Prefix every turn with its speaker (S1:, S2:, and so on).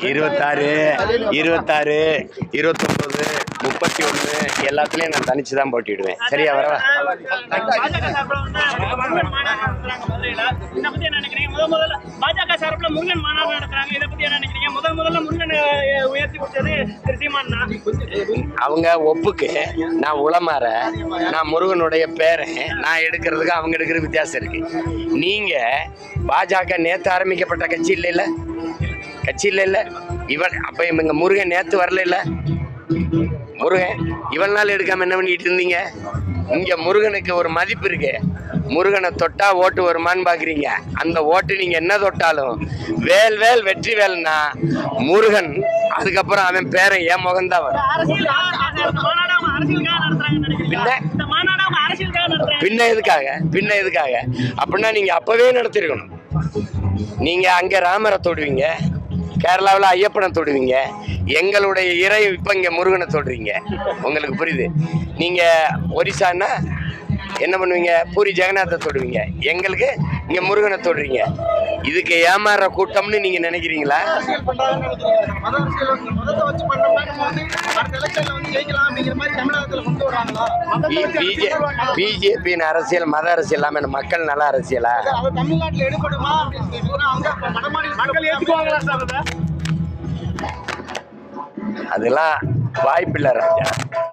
S1: இருபத்தாறு இருபத்தாறு இருபத்தொம்போது முப்பத்தி ஒன்று எல்லாத்துலேயும் நான் தனிச்சு தான் போட்டிடுவேன். சரியா வர
S2: பாஜக சார்பில் முருகன் மாநாடு நடத்துறாங்க இதை பத்தி என்ன நினைக்கிறீங்க முதல் முதல்ல முருகன் உயர்த்தி கொடுத்தது திரு சீமான்
S1: அவங்க ஒப்புக்கு நான் உளமாற நான் முருகனுடைய பேரை நான் எடுக்கிறதுக்கு அவங்க எடுக்கிற வித்தியாசம் இருக்கு. நீங்க பாஜக நேற்று ஆரம்பிக்கப்பட்ட கட்சி இல்லை கட்சியில் இல்லை. இவன் அப்போ இவங்க முருகன் நேற்று வரல இல்லை? முருகன் இவன் நாள் எடுக்காமல் என்ன பண்ணிட்டு இருந்தீங்க? இங்கே முருகனுக்கு ஒரு மதிப்பு இருக்கு. முருகனை தொட்டா ஓட்டு வருமான்னு பார்க்குறீங்க அந்த ஓட்டு நீங்கள் என்ன தொட்டாலும் வேல் வேல் வெற்றி வேல்னா முருகன் அதுக்கப்புறம் அவன் பேரன் ஏன் முகந்தான் வரும். பின்ன? பின்ன எதுக்காக? பின்ன எதுக்காக? அப்படின்னா நீங்க அப்பவே நடத்திருக்கணும். நீங்க அங்க ராமரை தொடுவீங்க. கேரளாவில் ஐயப்பனை தொடுவீங்க. எங்களுடைய இறை இப்போ இங்கே முருகனை தொடுறீங்க. உங்களுக்கு புரியுது? நீங்கள் ஒரிசான்னா என்ன பண்ணுவீங்க? பூரி ஜெகநாத்தை தொடுவீங்க. எங்களுக்கு இங்கே முருகனை தொடுறீங்க. இதுக்கு ஏமாறுற கூட்டம்னு நீங்கள் நினைக்கிறீங்களா? பிஜேபியின் அரசியல் மத அரசியல் இல்லாம என்ன மக்கள் நல அரசியலா? அதெல்லாம் வாய்ப்பில்லை ராஜா.